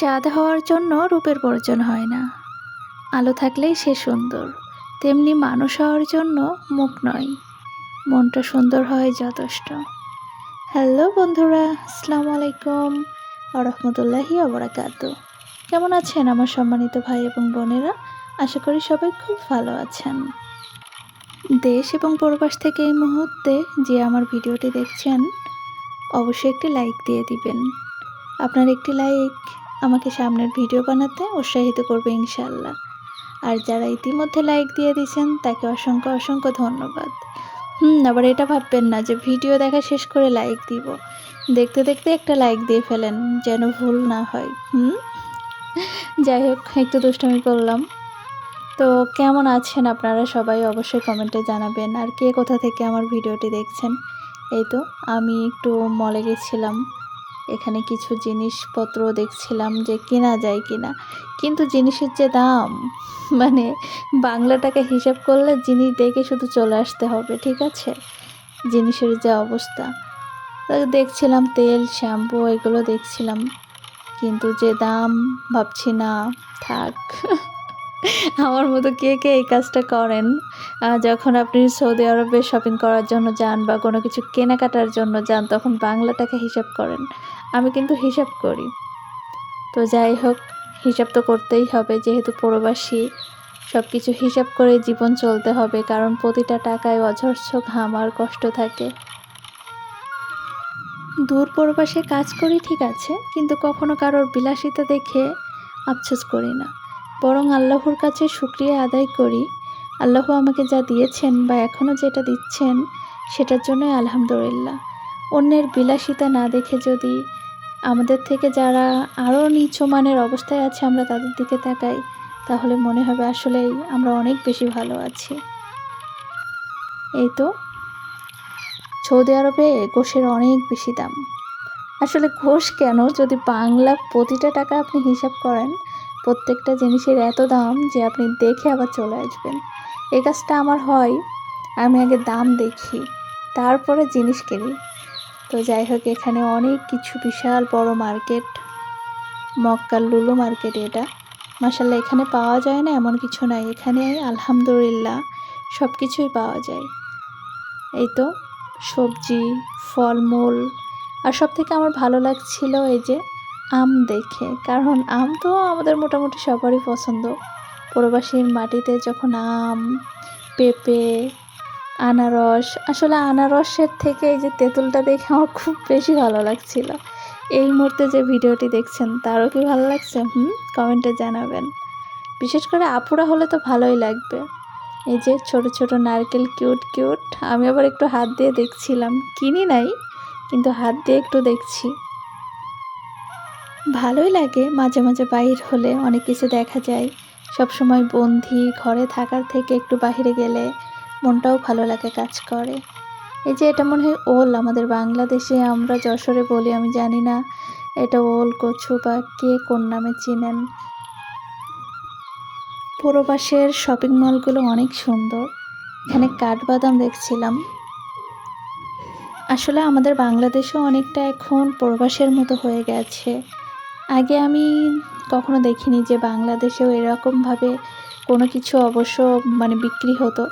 চাঁদ হওয়ার জন্য রূপের প্রয়োজন হয় না। আলো থাকলেই সে সুন্দর, তেমনি মানুষ হওয়ার জন্য মুখ নয়। মনটা সুন্দর হয় যথেষ্ট। হ্যালো বন্ধুরা, আসসালামু আলাইকুম রহমতুল্লাহি অবরাকাত কেমন আছেন আমার সম্মানিত ভাই এবং বোনেরা? আশা করি সবাই খুব ভালো আছেন। দেশ এবং প্রবাস থেকে এই মুহূর্তে যে আমার ভিডিওটি দেখছেন, অবশ্যই একটি লাইক দিয়ে দিবেন। আপনার একটি লাইক আমাকে সামনের ভিডিও বানাতে উৎসাহিত করবে ইনশাল্লাহ আর যারা ইতিমধ্যে লাইক দিয়ে দিয়েছেন, তাকে অসংখ্য অসংখ্য ধন্যবাদ। হুম, আবার এটা ভাববেন না যে ভিডিও দেখা শেষ করে লাইক দিব। দেখতে দেখতে একটা লাইক দিয়ে ফেলেন, যেন ভুল না হয়। হুম? যাই হোক, একটু দুষ্টমি করলাম। তো কেমন আছেন আপনারা সবাই অবশ্যই কমেন্টে জানাবেন। আর কে কোথা থেকে আমার ভিডিওটি দেখছেন? এই তো, আমি একটু মলে গেছিলাম। এখানে কিছু জিনিসপত্র দেখছিলাম যে কেনা যায় কিনা। কিন্তু জিনিসের যে দাম মানে বাংলা টাকা হিসাব করলে জিনিস দেখে শুধু চলে আসতে হবে, ঠিক আছে? জিনিসের যে অবস্থা। দেখছিলাম তেল, শ্যাম্পু, এগুলো দেখছিলাম। কিন্তু যে দাম ভাবছি না, থাক। আমার মতো কে কে এই কাজটা করেন? যখন আপনি সৌদি আরবে শপিং করার জন্য যান বা কোনো কিছু কেনাকাটার জন্য যান, তখন বাংলা টাকা হিসাব করেন। আমি কিন্তু হিসাব করি। তো যাই হোক, হিসাব তো করতেই হবে। যেহেতু প্রবাসী সব কিছু হিসাব করে জীবন চলতে হবে, কারণ প্রতিটা টাকায় অঝর্ষ ঘাম আর কষ্ট থাকে। দূর প্রবাসে কাজ করি ঠিক আছে, কিন্তু কখনো কারোর বিলাসিতা দেখে আফসোস করি না। বরং আল্লাহর কাছে শুক্রিয়া আদায় করি। আল্লাহ আমাকে যা দিয়েছেন বা এখনও যেটা দিচ্ছেন, সেটার জন্যই আলহামদুলিল্লাহ। অন্যের বিলাসিতা না দেখে যদি আমাদের থেকে যারা আরও নিচু মানের অবস্থায় আছে আমরা তাদের দিকে তাকাই, তাহলে মনে হবে আসলেই আমরা অনেক বেশি ভালো আছি। এই তো। সৌদি আরবে গোশের অনেক বেশি দাম। আসলে ঘোষ কেন? যদি বাংলা প্রতিটা টাকা আপনি হিসাব করেন প্রত্যেকটা জিনিসের এত দাম যে আপনি দেখে আবার চলে আসবেন। এই কাজটা আমার হয়, আমি আগে দাম দেখি, তারপরে জিনিস কিনি। তো যাই হোক, এখানে অনেক কিছু বিশাল বড় মার্কেট মক্কার লুলু মার্কেট এটা। মাসাল্লাহ এখানে পাওয়া যায় না, এমন কিছু নাই। এখানে আলহামদুলিল্লাহ সব কিছুই পাওয়া যায়। এই তো সবজি, ফলমূল, আর সব থেকে আমার ভালো লাগছিল এই যে আম দেখে, কারণ আম তো আমাদের মোটামুটি সবারই পছন্দ। প্রবাসীর মাটিতে যখন আম, পেঁপে, আনারস, আসলে আনারসের থেকে এই যে তেঁতুলটা দেখে আমার খুব বেশি ভালো লাগছিল। এই মুহূর্তে যে ভিডিওটি দেখছেন, তারও কি ভালো লাগছে? হুম, কমেন্টে জানাবেন। বিশেষ করে আপুরা হলে তো ভালোই লাগবে। এই যে ছোট ছোট নারকেল, কিউট কিউট, আমি আবার একটু হাত দিয়ে দেখছিলাম। কিনি নাই, কিন্তু হাত দিয়ে একটু দেখছি। ভালোই লাগে মাঝে মাঝে বাইর হলে অনেক কিছু দেখা যায়। সব সময় বন্দি ঘরে থাকার থেকে একটু বাইরে গেলে মনটাও ভালো লাগে কাজ করে। এই যে এটা মনে হয় ওল আমাদের বাংলাদেশে আমরা যশোরে বলি, আমি জানি না। এটা ওল কচু বা কে কোন নামে চিনেন? পূর্বপাশের শপিং মলগুলো অনেক সুন্দর। এখানে কাঠবাদাম দেখছিলাম। আসলে আমাদের বাংলাদেশও অনেকটা এখন প্রবাসের মতো হয়ে গেছে। আগে আমি কখনো দেখিনি যে বাংলাদেশেও এরকমভাবে কোনো কিছু অবশ্য মানে বিক্রি হতো।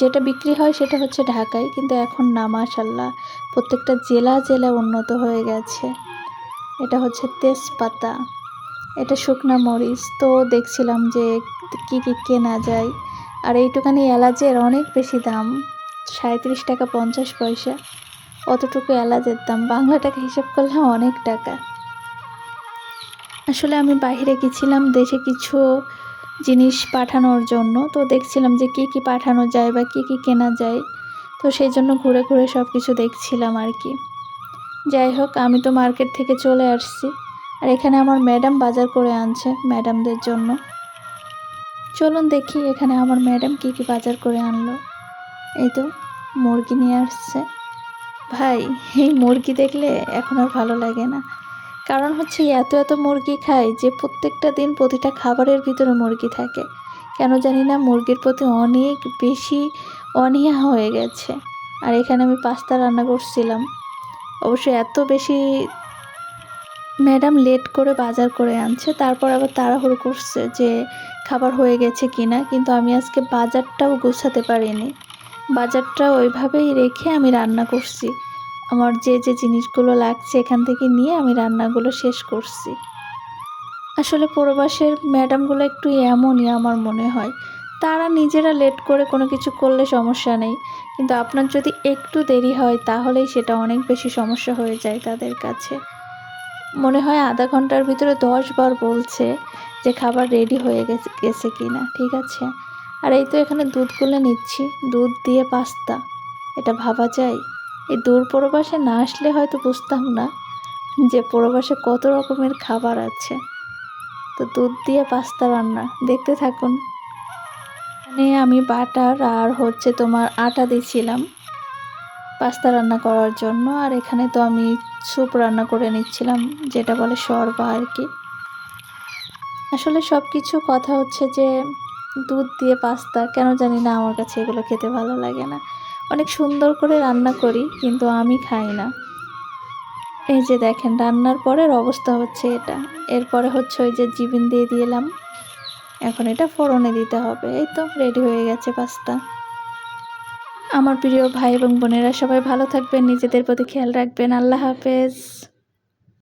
যেটা বিক্রি হয় সেটা হচ্ছে ঢাকায়, কিন্তু এখন না মাশাল্লাহ প্রত্যেকটা জেলা জেলা উন্নত হয়ে গেছে। এটা হচ্ছে তেজপাতা, এটা শুকনা মরিচ। তো দেখছিলাম যে কী কী কেনা যায়। আর এইটুখানি এলাচের অনেক বেশি দাম সাঁত্রিশ টাকা পঞ্চাশ পয়সা। অতটুকু এলাচের দাম। বাংলা টাকা হিসাব করলে অনেক টাকা। আসলে আমি বাইরে গেছিলাম দেশে কিছু জিনিস পাঠানোর জন্য। তো দেখছিলাম যে কী কী পাঠানো যায় বা কী কী কেনা যায়। তো সেই জন্য ঘুরে ঘুরে সব কিছু দেখছিলাম আর কি। যাই হোক, আমি তো মার্কেট থেকে চলে আসছি। আর এখানে আমার ম্যাডাম বাজার করে আনছে ম্যাডামদের জন্য। চলুন দেখি এখানে আমার ম্যাডাম কী কী বাজার করে আনলো। এই তো, মুরগি নিয়ে আসছে। ভাই, এই মুরগি দেখলে এখন আর ভালো লাগে না। কারণ হচ্ছে এত এত মুরগি খাই যে প্রত্যেকটা দিন প্রতিটা খাবারের ভিতরে মুরগি থাকে। কেন জানি না মুরগির প্রতি অনেক বেশি অনীহা হয়ে গেছে। আর এখানে আমি পাস্তা রান্না করছিলাম। অবশ্য এত বেশি ম্যাডাম লেট করে বাজার করে আনছে, তারপর আবার তাড়াহুড়ো করছে যে খাবার হয়ে গেছে কিনা, কিন্তু আমি আজকে বাজারটাও গোছাতে পারিনি। বাজারটা ওইভাবেই রেখে আমি রান্না করছি। আমার যে যে জিনিসগুলো লাগছে এখান থেকে নিয়ে আমি রান্নাগুলো শেষ করছি। আসলে প্রবাসের ম্যাডামগুলো একটু এমনই আমার মনে হয়। তারা নিজেরা লেট করে কোনো কিছু করলে সমস্যা নেই। কিন্তু আপনার যদি একটু দেরি হয়, তাহলেই সেটা অনেক বেশি সমস্যা হয়ে যায় তাদের কাছে। মনে হয় আধা ঘণ্টার ভিতরে দশ বার বলছে যে খাবার রেডি হয়ে গেছে গেছে কি না ঠিক আছে? আর এই তো এখানে দুধ গুলে নিচ্ছি। দুধ দিয়ে পাস্তা। এটা ভাবা যায়? এই দূর প্রবাসে না আসলে হয়তো বুঝতাম না যে প্রবাসে কত রকমের খাবার আছে। তো দুধ দিয়ে পাস্তা রান্না, দেখতে থাকুন। এখানে আমি বাটার আর হচ্ছে তোমার আটা দিছিলাম পাস্তা রান্না করার জন্য, আর এখানে তো আমি স্যুপ রান্না করে নিচ্ছিলাম, যেটা বলে শরবা আর কি। আসলে সব কিছু কথা হচ্ছে যে দুধ দিয়ে পাস্তা, কেন জানি না, আমার কাছে এগুলো খেতে ভালো লাগে না। অনেক সুন্দর করে রান্না করি, কিন্তু আমি খাই না। এই যে দেখেন, রান্নার পরের অবস্থা হচ্ছে এটা। এরপরে হচ্ছে ওই যে জিবিন দিয়ে দিলাম। এখন এটা ফোড়নে দিতে হবে। এই তো রেডি হয়ে গেছে পাস্তা আমার প্রিয় ভাই এবং বোনেরা সবাই ভালো থাকবেন, নিজেদের প্রতি খেয়াল রাখবেন। আল্লাহ হাফেজ।